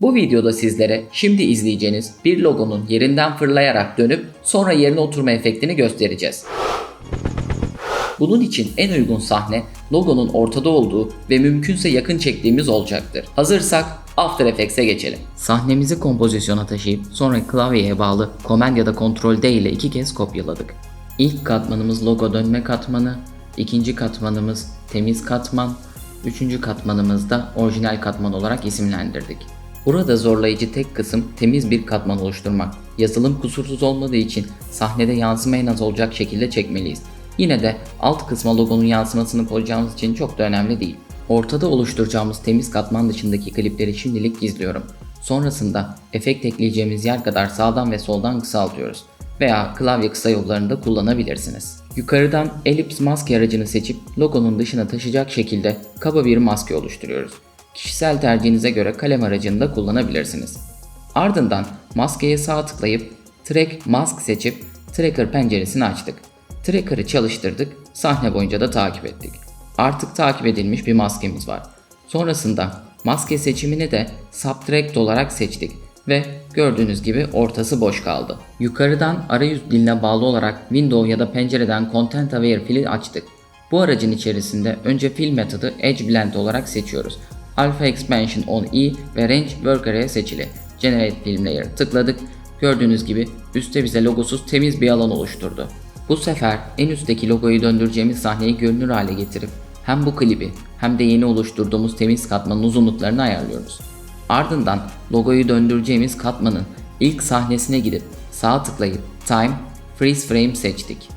Bu videoda sizlere şimdi izleyeceğiniz bir logonun yerinden fırlayarak dönüp sonra yerine oturma efektini göstereceğiz. Bunun için en uygun sahne logonun ortada olduğu ve mümkünse yakın çektiğimiz olacaktır. Hazırsak After Effects'e geçelim. Sahnemizi kompozisyona taşıyıp sonra klavyeye bağlı Command ya da Ctrl D ile iki kez kopyaladık. İlk katmanımız logo dönme katmanı, ikinci katmanımız temiz katman, üçüncü katmanımız da orijinal katman olarak isimlendirdik. Burada zorlayıcı tek kısım temiz bir katman oluşturmak. Yazılım kusursuz olmadığı için sahnede yansıma en az olacak şekilde çekmeliyiz. Yine de alt kısma logonun yansımasını koyacağımız için çok da önemli değil. Ortada oluşturacağımız temiz katman dışındaki klipleri şimdilik gizliyorum. Sonrasında efekt ekleyeceğimiz yer kadar sağdan ve soldan kısaltıyoruz veya klavye kısa yollarını da kullanabilirsiniz. Yukarıdan elips maske aracını seçip logonun dışına taşıyacak şekilde kaba bir maske oluşturuyoruz. Kişisel tercihinize göre kalem aracını da kullanabilirsiniz. Ardından maskeye sağ tıklayıp Track Mask seçip Tracker penceresini açtık. Tracker'ı çalıştırdık, sahne boyunca da takip ettik. Artık takip edilmiş bir maskemiz var. Sonrasında maske seçimini de Subtract olarak seçtik ve gördüğünüz gibi ortası boş kaldı. Yukarıdan arayüz diline bağlı olarak Window ya da pencereden Content Aware Fill'i açtık. Bu aracın içerisinde önce Fill metodu Edge Blend olarak seçiyoruz. Alpha Expansion on E ve Range Work Area seçili. Generate Film Layer tıkladık. Gördüğünüz gibi üstte bize logosuz temiz bir alan oluşturdu. Bu sefer en üstteki logoyu döndüreceğimiz sahneyi görünür hale getirip hem bu klibi hem de yeni oluşturduğumuz temiz katmanın uzunluklarını ayarlıyoruz. Ardından logoyu döndüreceğimiz katmanın ilk sahnesine gidip sağ tıklayıp Time, Freeze Frame seçtik.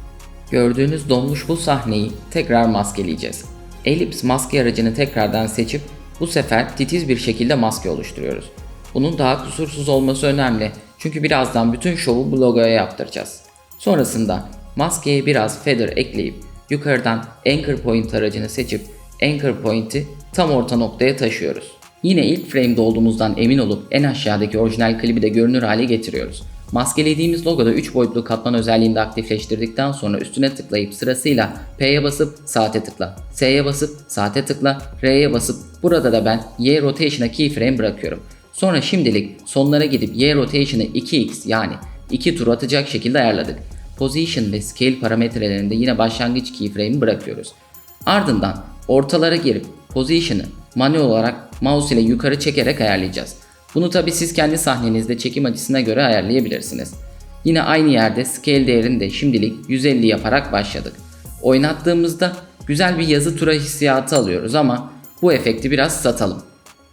Gördüğünüz donmuş bu sahneyi tekrar maskeleyeceğiz. Ellipse maske aracını tekrardan seçip bu sefer titiz bir şekilde maske oluşturuyoruz. Bunun daha kusursuz olması önemli çünkü birazdan bütün şovu bu logoya yaptıracağız. Sonrasında maskeye biraz feather ekleyip yukarıdan Anchor Point aracını seçip Anchor Point'i tam orta noktaya taşıyoruz. Yine ilk frame'de olduğumuzdan emin olup en aşağıdaki orijinal klibi de görünür hale getiriyoruz. Maskelediğimiz logoda 3 boyutlu katman özelliğini de aktifleştirdikten sonra üstüne tıklayıp sırasıyla P'ye basıp saate tıkla, S'ye basıp saate tıkla, R'ye basıp burada da ben Y rotation'a keyframe bırakıyorum. Sonra şimdilik sonlara gidip Y rotation'ı 2x yani 2 tur atacak şekilde ayarladık. Position ve Scale parametrelerinde yine başlangıç keyframe'i bırakıyoruz. Ardından ortalara girip Position'ı manuel olarak mouse ile yukarı çekerek ayarlayacağız. Bunu tabi siz kendi sahnenizde çekim açısına göre ayarlayabilirsiniz. Yine aynı yerde scale değerini de şimdilik 150 yaparak başladık. Oynattığımızda güzel bir yazı tura hissiyatı alıyoruz ama bu efekti biraz satalım.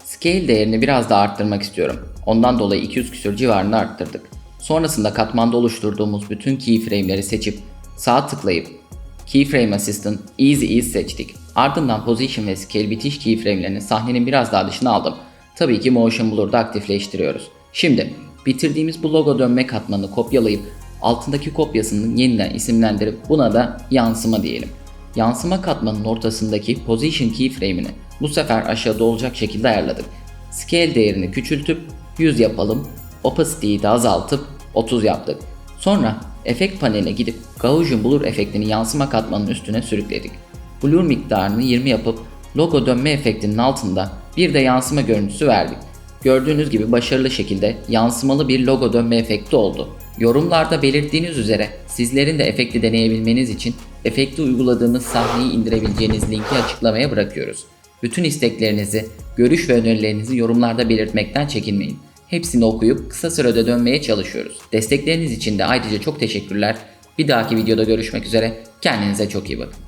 Scale değerini biraz daha arttırmak istiyorum. Ondan dolayı 200 küsür civarında arttırdık. Sonrasında katmanda oluşturduğumuz bütün keyframe'leri seçip sağ tıklayıp Keyframe Assistant Easy Ease seçtik. Ardından Position ve Scale bitiş keyframe'lerini sahnenin biraz daha dışına aldım. Tabii ki Motion Blur'da aktifleştiriyoruz. Şimdi bitirdiğimiz bu logo dönme katmanını kopyalayıp altındaki kopyasını yeniden isimlendirip buna da yansıma diyelim. Yansıma katmanının ortasındaki Position keyframe'ini bu sefer aşağıda olacak şekilde ayarladık. Scale değerini küçültüp 100 yapalım. Opacity'yi de azaltıp 30 yaptık. Sonra efekt paneline gidip Gaussian Blur efektini yansıma katmanının üstüne sürükledik. Blur miktarını 20 yapıp logo dönme efektinin altında bir de yansıma görüntüsü verdik. Gördüğünüz gibi başarılı şekilde yansımalı bir logo dönme efekti oldu. Yorumlarda belirttiğiniz üzere sizlerin de efekti deneyebilmeniz için efekti uyguladığımız sahneyi indirebileceğiniz linki açıklamaya bırakıyoruz. Bütün isteklerinizi, görüş ve önerilerinizi yorumlarda belirtmekten çekinmeyin. Hepsini okuyup kısa sürede dönmeye çalışıyoruz. Destekleriniz için de ayrıca çok teşekkürler. Bir dahaki videoda görüşmek üzere. Kendinize çok iyi bakın.